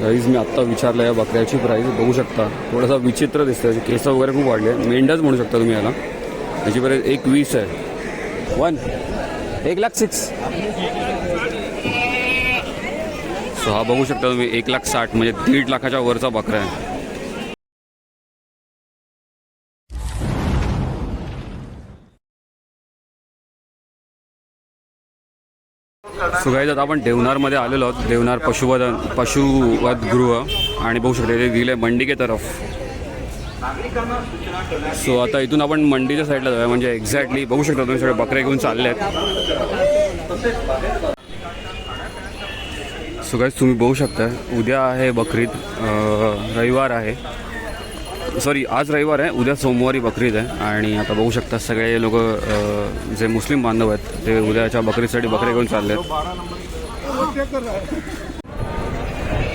Guys मी आत्ता विचारलं या बकऱ्याची प्राईस बघू शकता. थोडासा विचित्र दिसतं याचे केस वगैरे खूप वाढले. मेंढाच म्हणू शकता तुम्ही याला. याची प्राईस एक वीस आहे. वन एक लाख सिक्स सो हा बघू शकता तुम्ही एक लाख साठ म्हणजे दीड लाखाच्या वरचा बकरा आहे. सो आता आपण देवनारमध्ये आलेलो आहोत. देवनार पशुवदन पशुवध गृह आणि बघू शकते ते दिले मंडिके तरफ. सो आता इथून आपण मंडीच्या साईडला जाऊया. म्हणजे एक्झॅक्टली बघू शकता तुम्ही सगळे बकरे घेऊन चालले आहेत. सो गाईज तुम्ही बघू शकता उद्या आहे बकरीद रविवार आहे. सॉरी आज रविवार आहे उद्या सोमवारी बकरीद आहे. आणि आता बघू शकता सगळे लोक जे मुस्लिम बांधव आहेत ते उद्याच्या बकरीसाठी बकरे घेऊन चालले आहेत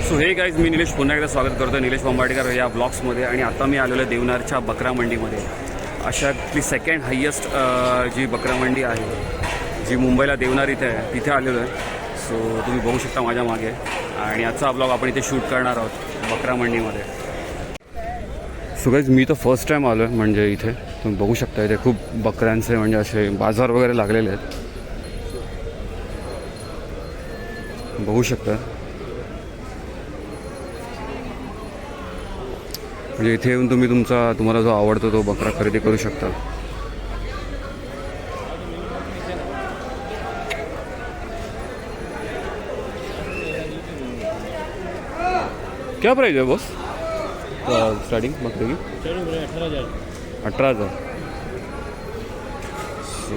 सो हे गाईज मी निलेश पुन्हा एकदा स्वागत करतो निलेश बंबाडकर या ब्लॉग्समध्ये. आणि आता मी आलेलो आहे देवनारच्या बकरा मंडीमध्ये. अशातली सेकंड हायेस्ट जी बकरा मंडी आहे जी मुंबईला देवनार इथे आहे तिथे आलेलो आहे. सो तुम्ही बघू शकता माझ्या मागे. आणि आजचा ब्लॉग आपण इथे शूट करणार आहोत बकरा मंडीमध्ये. सो गाईज मी तर फर्स्ट टाईम आलो आहे म्हणजे इथे. तुम्ही बघू शकता इथे खूप बकऱ्यांचे म्हणजे असे बाजार वगैरे लागलेले आहेत. बघू शकता. म्हणजे इथे येऊन तुम्ही तुमचा तुम्हाला जो आवडतो तो बकरा खरेदी करू शकता. क्या प्राइस है बॉस स्टार्टिंग मग की अठरा हजार.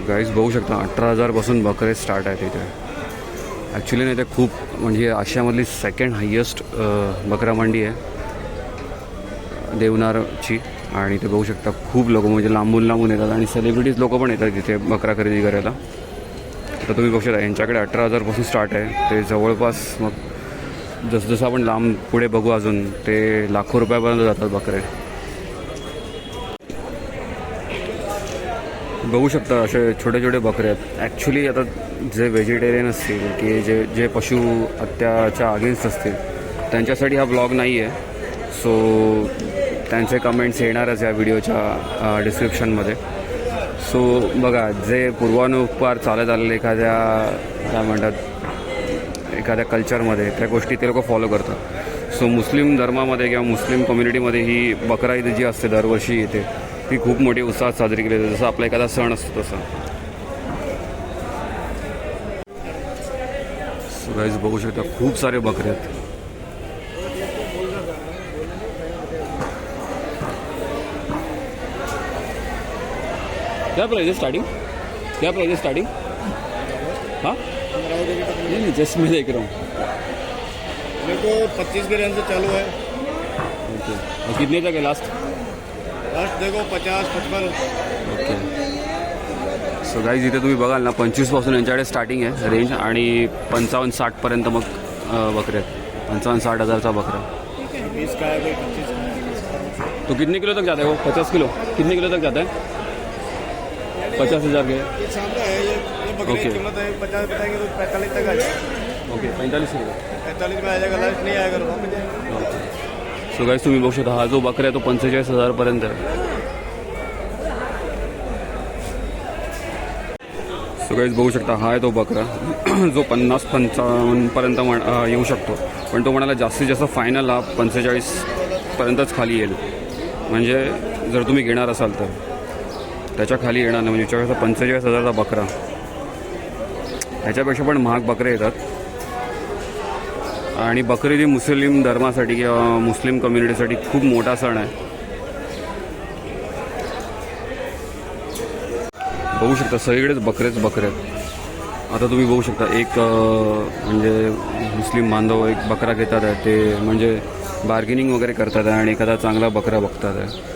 गाईज बघू शकता अठरा हजारपासून बकरे स्टार्ट आहेत इथे. ॲक्च्युली नाही ते खूप म्हणजे आशियामधली सेकंड हायेस्ट बकरा मंडी आहे. देवनारची. आणि ते बघू शकता खूप लोक म्हणजे लांबून लांबून येतात आणि सेलिब्रिटीज लोक पण येतात तिथे बकरा खरेदी करायला. तर तुम्ही बघू शकता यांच्याकडे अठरा हजारपासून स्टार्ट आहे. ते जवळपास मग जसं जसं आपण लांब पुढे बघू अजून ते लाखो रुपयापर्यंत जातात बकरे. बघू शकता असे छोटे छोटे बकरे आहेत. ॲक्च्युली आता जे व्हेजिटेरियन असतील की जे जे पशु हत्याच्या अगेन्स्ट असतील त्यांच्यासाठी हा ब्लॉग नाही आहे सो त्यांचे कमेंट्स येणारच या व्हिडिओच्या डिस्क्रिप्शनमध्ये सो बघा जे पूर्वानुपार चालत आलेले एखाद्या काय म्हणतात एखाद्या कल्चरमध्ये त्या गोष्टी ते लोक फॉलो करतात. सो मुस्लिम धर्मामध्ये किंवा मुस्लिम कम्युनिटीमध्ये ही बकरा ईद जी असते दरवर्षी येते ती खूप मोठी उत्साहात साजरी केली जाते. जसं आपला एखादा सण असतो तसं. सो गाईज बघू शकता खूप सारे बकरे आहेत. क्या प्राइस है स्टार्टिंग क्या प्राइस है स्टार्टिंग हाँ? नहीं जस्ट मैं देख रहा हूँ। मेरे को पच्चीस ग्राम से चालू है। ओके और कितने तक है लास्ट लास्ट देखो पचास पचपन। ओके सो गाईज इथे तुम्ही बघाल ना पंचवीसपासून यांच्याकडे स्टार्टिंग आहे रेंज आणि पंचावन्न साठपर्यंत मग बकरे आहेत. पंचावन्न साठ हजारचा बकरा. का का। तो कितने किलो तक जाता है वो? पचास किलो. कितने किलो तक जाता है? पचास हज़ार के. बकरी ओके। की कीमत है पचास बताएंगे तो पैंतालीस तक आ जाएगा ओके पैंतालीस में आ जाएगा लास्ट नहीं आएगा जाएगा सो गाईज तुम्ही बघू शकता हा जो बकरा आहे तो पंचेचाळीस हजारपर्यंत आहे. सो गाईज बघू शकता हा आहे तो बकरा. जो पन्नास पंचावन्नपर्यंत म्हण येऊ शकतो. पण तो म्हणाला जास्तीत जास्त फायनल हा पंचेचाळीसपर्यंतच खाली येईल. म्हणजे जर तुम्ही घेणार असाल तर. त्याच्याखाली येणार नाही म्हणजे विचार पंचेचाळीस हजारचा बकरा. ह्याच्यापेक्षा पण महाग बकरे येतात. आणि बकरी ही मुस्लिम धर्मासाठी किंवा मुस्लिम कम्युनिटीसाठी खूप मोठा सण आहे. बघू शकता सगळीकडेच बकरेच बकरे आहेत. आता तुम्ही बघू शकता एक म्हणजे मुस्लिम बांधव एक बकरा घेतात आहे ते म्हणजे बार्गेनिंग वगैरे करतात आहे आणि एखादा चांगला बकरा बघतात. आहे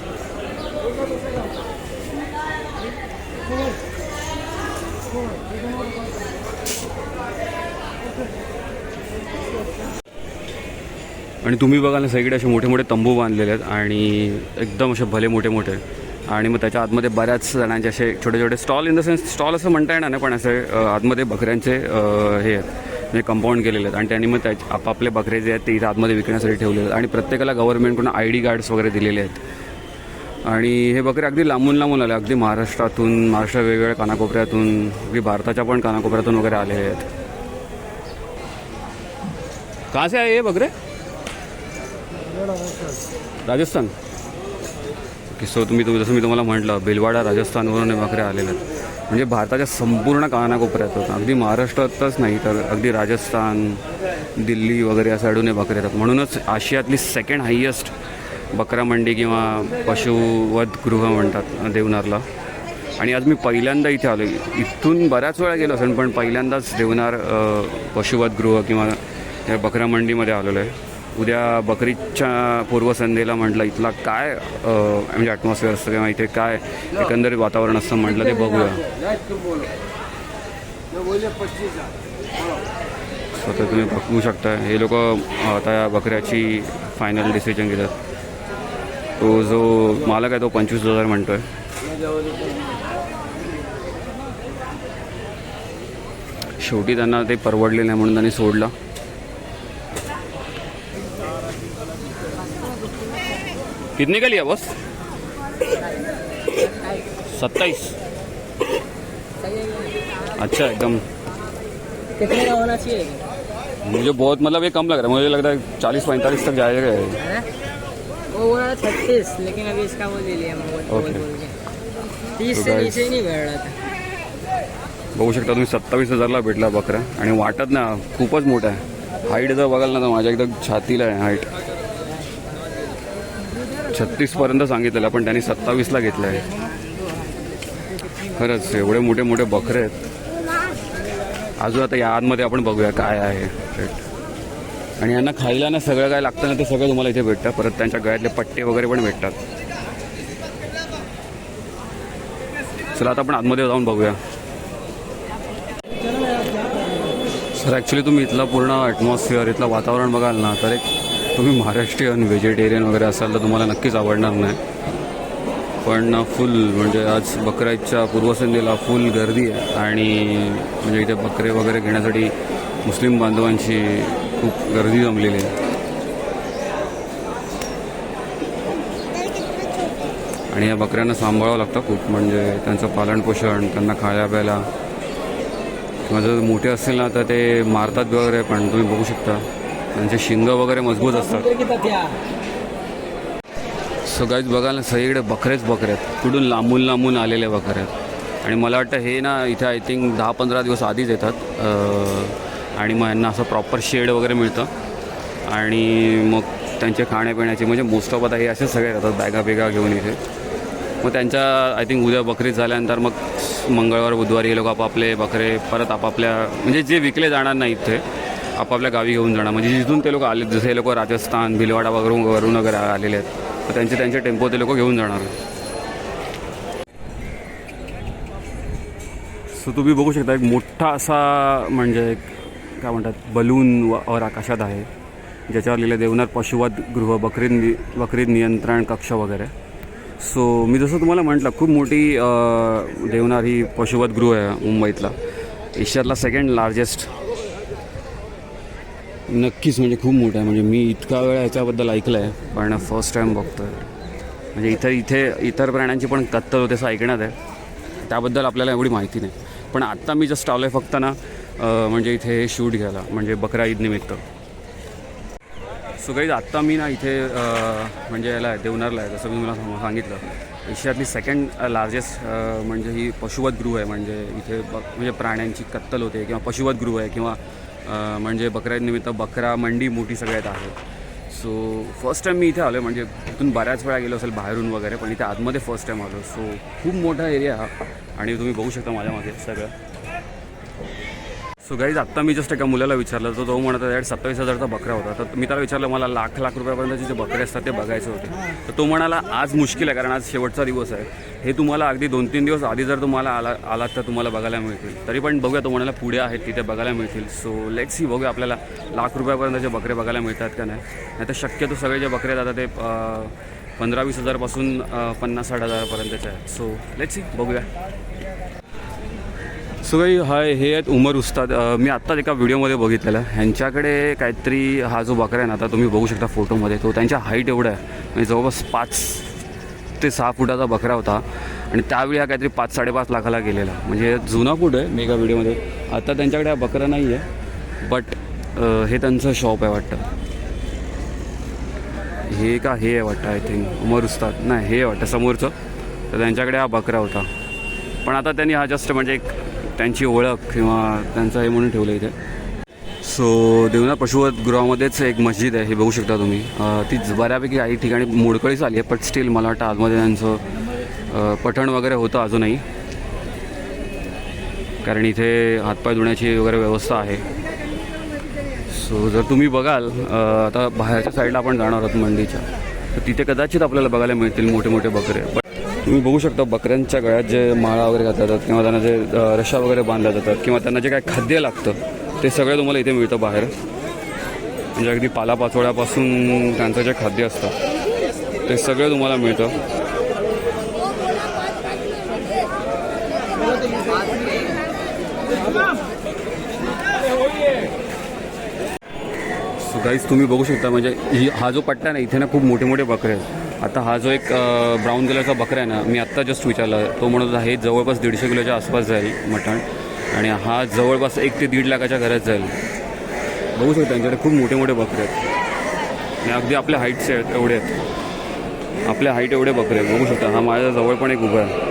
आणि तुम्ही बघाल ना सगळीकडे असे मोठे मोठे तंबू बांधलेले आहेत आणि एकदम असे भले मोठे मोठे. आणि मग त्याच्या आतमध्ये बऱ्याच जणांचे असे छोटे छोटे stall in the sense stall असं म्हणता येणार नाही पण असे आतमध्ये बकऱ्यांचे हे आहेत म्हणजे कंपाऊंड केलेले आहेत. आणि त्यांनी मग त्या आपापले बकरे जे आहेत ते इथे आतमध्ये विकण्यासाठी ठेवलेले आहेत. आणि प्रत्येकाला गव्हर्नमेंटकडून आय डी कार्ड्स वगैरे दिलेले आहेत. आणि हे बकरे अगदी लांबून लांबून आले. अगदी महाराष्ट्रातून महाराष्ट्र वेगवेगळ्या कानाकोपऱ्यातून अगदी भारताच्या पण कानाकोपऱ्यातून वगैरे आलेले आहेत. कहाँ से हे बकरे? राजस्थान. ओके सो तुम्ही तुम्ही जसं मी तुम्हाला म्हटलं भिलवाडा राजस्थानवरून हे बकरे आलेले आहेत. म्हणजे भारताच्या संपूर्ण कानाकोपऱ्यात होतं. अगदी महाराष्ट्रातच नाही तर अगदी राजस्थान दिल्ली वगैरे या साईडून बकऱ्या येतात. म्हणूनच आशियातली सेकंड हायेस्ट बकरा मंडी किंवा पशुवध गृह म्हणतात देवनारला. आणि आज मी पहिल्यांदा इथे आलो इथून बऱ्याच वेळा गेलो असेल पण पहिल्यांदाच देवनार पशुवध गृह किंवा या बकरा मंडीमध्ये आलेलो आहे. उद्या बकरीच्या पूर्वसंध्येला म्हटलं इथला काय म्हणजे ॲटमॉस्फिअर असतं किंवा इथे काय एकंदरीत वातावरण असतं म्हटलं ते बघूया. स्वतः तुम्ही बघू शकता हे लोक आता या बकऱ्याची फायनल डिसिजन घेतात. तो जो मालक आहे तो पंचवीस हजार म्हणतोय. शेवटी त्यांना ते परवडले नाही म्हणून त्यांनी सोडलं. कितने का लिया बस। सत्ताईस। अच्छा एकदम। कितने का होना चाहिए? मुझे बहुत मतलब ये कम लग रहा है मुझे लगता है चालीस पैंतालीस तक जाएगा। हैं? वो बोल रहा छत्तीस लेकिन अभी इसका वो ले लिया तीस से नीचे नहीं बैठ रहा था। बघू शकता तुम्ही सत्तावीस हजारला भेटला बकरा आणि वाटत ना खूपच मोठा आहे. हाईट जर बघाल ना तर माझ्या एकदम छातीला आहे हाईट छत्तीसपर्यंत सांगितलेलं पण त्यांनी सत्तावीसला घेतलं आहे खरंच एवढे मोठे मोठे बकरे आहेत. अजून आता या आतमध्ये आपण बघूया काय आहे. रेट आणि यांना खायला ना सगळं काय लागतं ना ते सगळं तुम्हाला इथे भेटतं. परत त्यांच्या गळ्यातले पट्टे वगैरे पण भेटतात. चला आता आपण आतमध्ये जाऊन बघूया. सर ॲक्च्युली तुम्ही इथलं पूर्ण ॲटमॉस्फिअर इथलं वातावरण बघाल ना तर एक तुम्ही महाराष्ट्रीयन व्हेजिटेरियन वगैरे असाल तर तुम्हाला नक्कीच आवडणार नाही. पण फुल म्हणजे आज बकऱ्याच्या पूर्वसंध्येला फुल गर्दी आहे आणि म्हणजे इथे बकरे वगैरे घेण्यासाठी मुस्लिम बांधवांची खूप गर्दी जमलेली आहे. आणि या बकऱ्यांना सांभाळावं लागतं खूप म्हणजे त्यांचं पालनपोषण त्यांना खायला प्यायला. किंवा जर मोठे असतील ना तर ते मारतात वगैरे पण तुम्ही बघू शकता. त्यांचे शिंग वगैरे मजबूत असतात. की पतिया सगळ्याच बघाल ना सगळीकडे बकरेच बकरे आहेत कुठून लांबून लांबून आलेले बकरे आहेत आणि मला वाटतं हे ना इथे आय थिंक दहा पंधरा दिवस आधीच येतात. आणि मग यांना असं प्रॉपर शेड वगैरे मिळतं. आणि मग त्यांचे खाण्यापिण्याचे म्हणजे मोस्ट ऑफ आता हे असे सगळे राहतात बॅगा बिगा घेऊन इथे. मग त्यांच्या आय थिंक उद्या बकरीच झाल्यानंतर मग मंगळवार बुधवारी हे लोक आपापले बकरे परत आपापल्या म्हणजे जे विकले जाणार नाही इथे आपापल्या गावी घेऊन जाणार. म्हणजे जिथून ते लोक आले जसे हे लोक राजस्थान भिलवाडा वगैरे वरून वगैरे आलेले आहेत तर त्यांचे त्यांचे टेम्पो ते लोक घेऊन जाणार. सो तुम्ही बघू शकता एक मोठा असा म्हणजे एक काय म्हणतात बलून वर आकाशात आहे ज्याच्यावर लिहिलं देवनार पशुवध गृह बकरीद नि बकरीद नियंत्रण कक्ष वगैरे. सो मी जसं तुम्हाला म्हटलं खूप मोठी देवनार ही पशुवध गृह आहे मुंबईतला. एशियातला सेकंड लार्जेस्ट नक्कीच म्हणजे खूप मोठं आहे. म्हणजे मी इतका वेळा ह्याच्याबद्दल ऐकलं आहे पण फर्स्ट टाईम बघतो आहे म्हणजे इथं इथे इतर प्राण्यांची पण कत्तल होते असं ऐकण्यात आहे. त्याबद्दल आपल्याला एवढी माहिती नाही. पण आत्ता मी जस्ट आलो आहे फक्त ना म्हणजे इथे शूट घ्यायला म्हणजे बकरा ईदनिमित्त सो काही आत्ता मी ना इथे म्हणजे याला आहे, देवनारला आहे. जसं मी मला सांगितलं एशियातली सेकंड लार्जेस्ट म्हणजे ही पशुवत गृह आहे. म्हणजे इथे बक म्हणजे प्राण्यांची कत्तल होते किंवा पशुवत गृह आहे किंवा म्हणजे बकऱ्यानिमित्त बकरा मंडी मोठी सगळ्यात आहे. सो फर्स्ट टाईम मी इथे आलो आहे म्हणजे इथून बऱ्याच वेळा गेलो असेल बाहेरून वगैरे पण इथे आतमध्ये फर्स्ट टाईम आलो सो खूप मोठा एरिया हा. आणि तुम्ही बघू शकता माझ्या मागे सगळं. सो गाईज आत्ता मी जस्ट एका मुलाला विचारलं तर तो म्हणत होता सत्तावीस हजारचा बकरा होता. तर मी त्याला विचारलं मला लाख लाख रुपयापर्यंतचे जे बकरे असतात ते बघायचे होते. तर तो म्हणाला आज मुश्किल आहे कारण आज शेवटचा दिवस आहे. हे तुम्हाला अगदी दोन तीन दिवस आधी जर तुम्हाला आला आलात तर तुम्हाला बघायला मिळतील. तरी पण बघूया तो म्हणाला पुढे आहेत तिथे बघायला मिळतील. सो लेट्स सी बघूया आपल्याला लाख रुपयापर्यंतचे बकरे बघायला मिळतात का नाही. नाही तर शक्यतो सगळे जे बकरे जातात ते पंधरा वीस हजारपासून पन्नास साठ हजारापर्यंतचे आहेत. सो लेट्स सी बघूया. सो काही हाय हे आहेत उमर उस्ताद. मी आत्ताच एका व्हिडिओमध्ये बघितलेला. ह्यांच्याकडे काहीतरी हा जो बकरा आहे ना आता तुम्ही बघू शकता फोटोमध्ये. तो त्यांच्या हाईट एवढा आहे. म्हणजे जवळपास पाच ते सहा फुटाचा बकरा होता. आणि त्यावेळी हा काहीतरी पाच साडेपाच लाखाला गेलेला. म्हणजे जुना फूट आहे? मी एका व्हिडिओमध्ये. आता त्यांच्याकडे हा बकरा नाही आहे. बट हे त्यांचं शॉप आहे वाटतं. हे का हे आहे वाटतं आय थिंक उमर उस्ताद. नाही हे वाटतं समोरचं. तर त्यांच्याकडे हा बकरा होता. पण आता त्यांनी हा जस्ट म्हणजे एक त्यांची ओळख किंवा त्यांचं हे म्हणून ठेवलं इथे. सो देवना पशुवत गृहामध्येच एक मस्जिद आहे हे बघू शकता तुम्ही. तीच ती बऱ्यापैकी काही ठिकाणी मोडकळीच आली आहे बट स्टील मला वाटतं आतमध्ये त्यांचं पठण वगैरे होतं अजूनही. कारण इथे हातपाय धुण्याची वगैरे व्यवस्था आहे. सो जर तुम्ही बघाल आता बाहेरच्या साईडला आपण जाणार आहोत मंडीच्या. तर तिथे कदाचित आपल्याला बघायला मिळतील मोठे मोठे बकरे. बट तुम्ही बघू शकता बकऱ्यांच्या गळ्यात जे माळा वगैरे घातल्या जातात किंवा त्यांना जे रशा वगैरे बांधल्या जातात किंवा त्यांना जे काय खाद्य लागतं ते सगळं तुम्हाला इथे मिळतं बाहेर. म्हणजे अगदी पालापाचोळ्यापासून त्यांचं जे खाद्य असतं ते सगळं तुम्हाला मिळतं. सो गाईज तुम्ही बघू शकता म्हणजे ही हा जो पट्टा ना इथे ना खूप मोठे मोठे बकरे आहेत. आता हा जो एक ब्राऊन कलरचा बकरा आहे ना मी आत्ता जस्ट विचारला. तो म्हणत होता हे जवळपास दीडशे किलोच्या आसपास जाईल मटण. आणि हा जवळपास एक ते दीड लाखाच्या घरात जाईल. बघू शकता त्यांच्याकडे खूप मोठे मोठे बकरे आहेत. आणि अगदी आपल्या हाईटचे आहेत एवढे आहेत. आपल्या हाईट एवढे बकरे आहेत. बघू शकता हा माझ्या जवळ पण एक उभा आहे.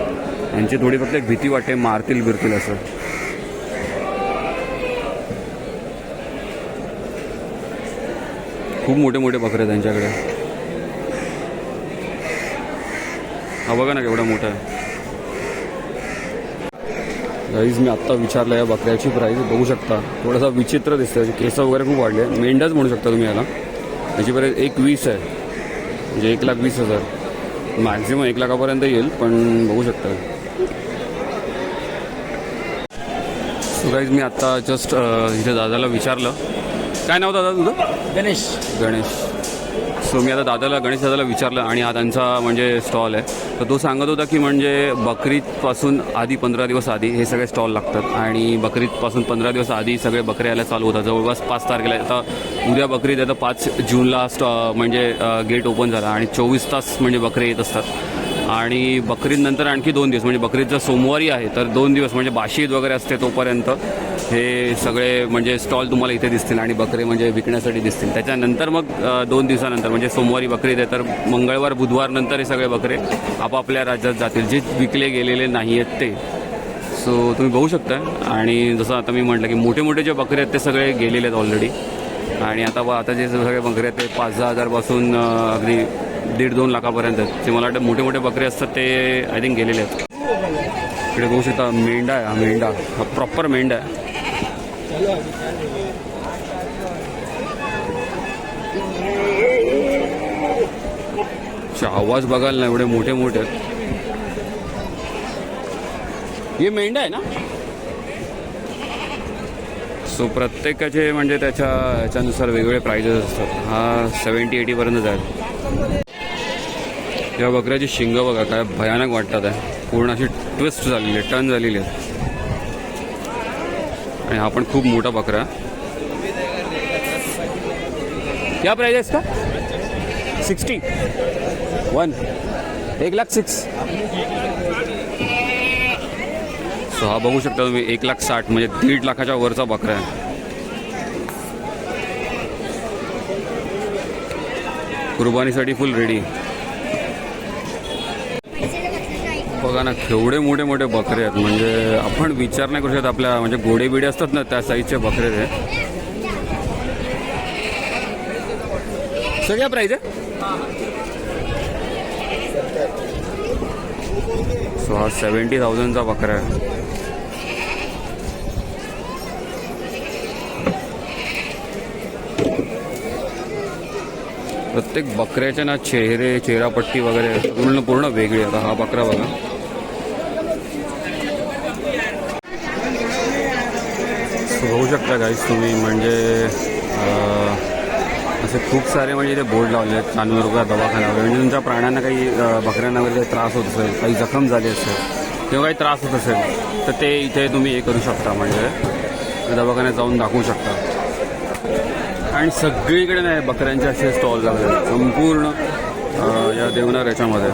यांची थोडी फक्त एक भीती वाटते मारतील बिरतील असं. खूप मोठे मोठे बकरे आहेत त्यांच्याकडे. हा बघा ना केवढा मोठा आहे. गाईज मी आत्ता विचारलं या बकऱ्याची प्राईस बघू शकता. थोडासा विचित्र दिसतं याचे केस वगैरे खूप वाढले मेंढाच म्हणू शकता तुम्ही याला. याची प्राईस एक वीस आहे. म्हणजे एक लाख वीस हजार. मॅक्झिमम एक लाखापर्यंत येईल पण बघू शकता. सो गाईज मी आत्ता जस्ट इथे दादाला विचारलं. काय नाव दादा तुझं? गणेश. गणेश. सो मी आता दादाला गणेश दादाला विचारलं आणि हा त्यांचा म्हणजे स्टॉल आहे. तर तो सांगत होता की म्हणजे बकरीदपासून आधी पंधरा दिवस आधी हे सगळे स्टॉल लागतात आणि बकरीदपासून पंधरा दिवस आधी सगळे बकरे यायला चालू होतात. जवळपास पाच तारखेला आता उद्या बकरीद आहे तर पाच जूनला स्टॉ म्हणजे गेट ओपन झाला आणि चोवीस तास म्हणजे बकरे येत असतात. आणि बकरीद नंतर आणखी दोन दिवस म्हणजे बकरीद जर सोमवारी आहे तर दोन दिवस म्हणजे बाशीद वगैरे असते तोपर्यंत. हे सगळे म्हणजे स्टॉल तुम्हाला इथे दिसतील आणि बकरे म्हणजे विकण्यासाठी दिसतील. त्याच्यानंतर मग दोन दिवसानंतर म्हणजे सोमवारी बकरी येते तर मंगळवार बुधवार नंतर हे सगळे बकरे आपापल्या राज्यात जातील. जे विकले गेलेले नाही आहेत ते. सो तुम्ही बघू शकता. आणि जसं आता मी म्हटलं की मोठे मोठे जे बकरे आहेत ते सगळे गेलेले आहेत ऑलरेडी आणि आता आता जे सगळे बकरे आहेत ते पाच दहा हजारपासून अगदी दीड दोन लाखापर्यंत आहेत. ते मला वाटतं मोठे मोठे बकरे असतात ते आय थिंक गेलेले आहेत. इकडे बघू शकता मेंढा आहे हा मेंढा. हा प्रॉपर मेंढा आहे. आवाज बघाल ना एवढे मोठे मोठे. आहेत हे मेंढा आहे ना? सो प्रत्येकाचे म्हणजे त्याच्या ह्याच्यानुसार वेगवेगळे प्राइजेस असतात. हा सेवन्टी एटीपर्यंत जाईल. या बकऱ्याची शिंग बघा काय भयानक वाटतात आहे पूर्ण अशी ट्विस्ट झालेली आहे टर्न झालेली आहे आणि हा पण खूप मोठा बकरा. आहे क्या प्राइस आहे का सिक्स्टी. वन एक लाख सिक्स सो हा बघू शकता तुम्ही एक लाख साठ म्हणजे दीड लाखाच्या वरचा बकरा आहे. कुर्बानीसाठी फुल रेडी बघा ना केवढे मोठे मोठे बकरे आहेत. म्हणजे आपण विचार नाही करू शकत आपल्या म्हणजे गोडे बिडे असतात ना त्या साईजचे बकरे ते सगळ्या प्राईज आहे सो हा सेवन्टी थाउजंडचा बकरा आहे. प्रत्येक बकऱ्याचे ना चेहरे चेहरापट्टी वगैरे पूर्ण पूर्ण वेगळी आता हा बकरा बघा. बघू शकता गाईस तुम्ही म्हणजे असे खूप सारे म्हणजे इथे बोर्ड लावले आहेत चांदूर दवाखाना वगैरे. म्हणजे तुमच्या प्राण्यांना काही बकऱ्यांना वगैरे काही त्रास होत असेल काही जखम झाली असेल किंवा काही त्रास होत असेल तर ते इथे तुम्ही हे करू शकता म्हणजे दवाखान्यात जाऊन दाखवू शकता. आणि सगळीकडे नाही बकऱ्यांचे असे स्टॉल लागले संपूर्ण या देवनार याच्यामध्ये.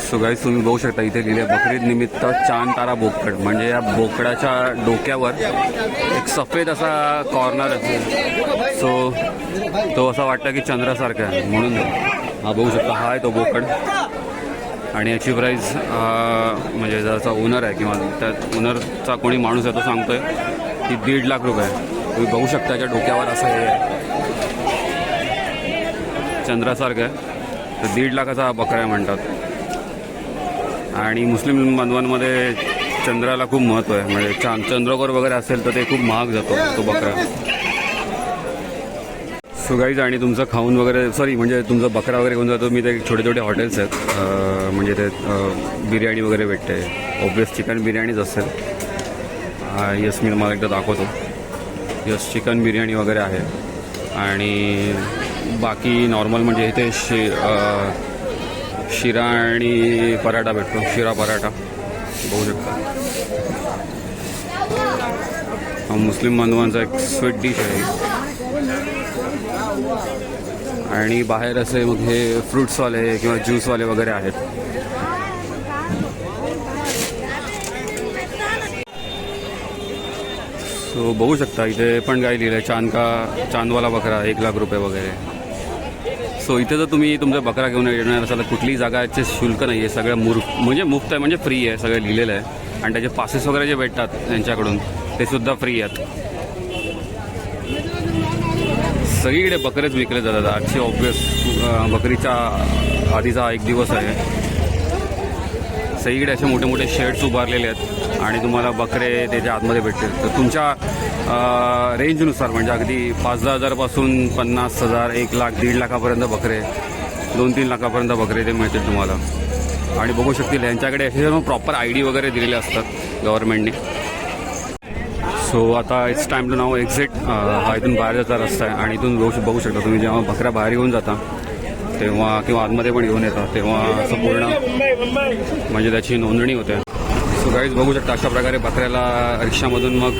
सो तुम्ही बघू शकता इथे लिहिले बकरीद निमित्त चांद तारा बोकड. म्हणजे या बोकडाच्या डोक्यावर एक सफेद असा कॉर्नर असेल सो तो असा वाटतं की चंद्रासारखा आहे. म्हणून हा बघू शकता हा आहे तो बोकड. आणि याची प्राईज म्हणजे ज्याचा ओनर आहे किंवा त्या ओनरचा कोणी माणूस आहे तो सांगतोय की दीड लाख रुपये तुम्ही बघू शकता याच्या डोक्यावर असं हे चंद्रासारखं आहे. तर दीड लाखाचा हा बकरा आहे म्हणतात. आणि मुस्लिम बांधवांमध्ये चंद्राला खूप महत्त्व आहे. म्हणजे चांद चंद्रकोर वगैरे असेल तर ते खूप महाग जातो तो बकरा. सुगाईज आणि तुमचं खाऊन वगैरे सॉरी म्हणजे तुमचं बकरा वगैरे घेऊन जातो. मी ते छोटे छोटे हॉटेल्स आहेत. म्हणजे ते बिर्याणी वगैरे भेटते. ऑब्वियस चिकन बिर्याणीच असेल. यस मी तुम्हाला एकदा दाखवतो. यस चिकन बिर्याणी वगैरे आहे. आणि बाकी नॉर्मल म्हणजे इथे शे शिरा आणि पराठा भेटतो. शिरा पराठा. बघू शकता. मुस्लिम बांधवांचा एक स्वीट डिश आहे. आणि बाहेर असे मग हे फ्रुट्सवाले किंवा ज्यूसवाले वगैरे आहेत. सो बघू शकता इथे पण काय लिहिलं आहे चांद का चांदवाला बकरा एक लाख रुपये वगैरे. सो इथे जर तुम्ही तुमचा बकरा घेऊन येणार असाल तर कुठलीही जागाचे शुल्क नाही आहे सगळं मुर म्हणजे मुफ्त आहे म्हणजे फ्री आहे सगळं लिहिलेलं आहे. आणि त्याचे पासेस वगैरे जे भेटतात त्यांच्याकडून ते सुद्धा फ्री आहेत. सगळीकडे बकरेच विकले जातात. आजची ऑब्विस बकरीच्या आधीचा एक दिवस आहे. सगळीकडे असे मोठे मोठे शेड्स उभारलेले आहेत आणि तुम्हाला बकरे त्याच्या आतमध्ये भेटतील. तर तुमच्या रेंजनुसार म्हणजे अगदी पाच दहा हजारपासून पन्नास हजार एक लाख दीड लाखापर्यंत बकरे दोन तीन लाखापर्यंत बकरे ते मिळतील तुम्हाला. आणि बघू शकतील यांच्याकडे असे प्रॉपर आय डी वगैरे दिलेले असतात गव्हर्नमेंटने सो आता it's time to now exit हा इथून बाहेर जायचा रस्ता आहे आणि इथून बघू बघू शकता तुम्ही जेव्हा बकऱ्या बाहेर येऊन जाता तेव्हा किंवा आतमध्ये पण घेऊन येतात तेव्हा असं पूर्ण म्हणजे त्याची नोंदणी होते. सो गाईज बघू शकता अशा प्रकारे बकऱ्याला रिक्षामधून मग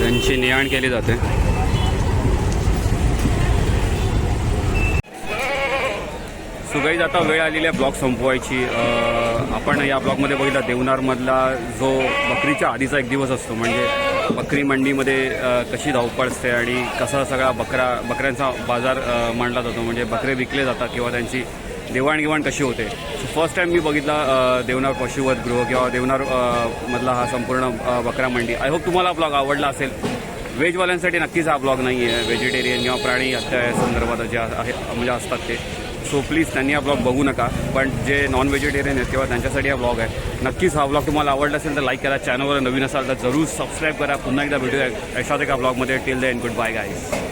त्यांची ने आण केली जाते. सो गाईज आता वेळ आलेली आहे ब्लॉक संपवायची. आपण या ब्लॉगमध्ये बघितला देवनारमधला जो बकरीच्या आधीचा एक दिवस असतो म्हणजे बकरी मंडीमध्ये कशी धावपळ असते आणि कसा सगळा बकरा बकऱ्यांचा बाजार मांडला जातो म्हणजे बकरे विकले जातात किंवा त्यांची देवाणघेवाण कशी होते? सो फर्स्ट टाईम मी बघितला देवनार पशुवध गृह किंवा देवनार मधला हा संपूर्ण बकरा मंडी. आय होप तुम्हाला ब्लॉग आवडला असेल. व्हेजवाल्यांसाठी नक्कीच हा ब्लॉग नाही आहे व्हेजिटेरियन किंवा प्राणी हत्या संदर्भात जे आहे म्हणजे असतात ते. सो प्लीज त्यांनी हा ब्लॉग बघू नका. पण जे नॉन व्हेजिटेरियन आहेत किंवा त्यांच्यासाठी हा ब्लॉग आहे नक्कीच हा ब्लॉग तुम्हाला आवडला असेल तर लाईक करा. चॅनलवर नवीन असाल तर जरूर सबस्क्राईब करा. पुन्हा एकदा व्हिडिओ यशात एका ब्लॉगमध्ये till the end goodbye guys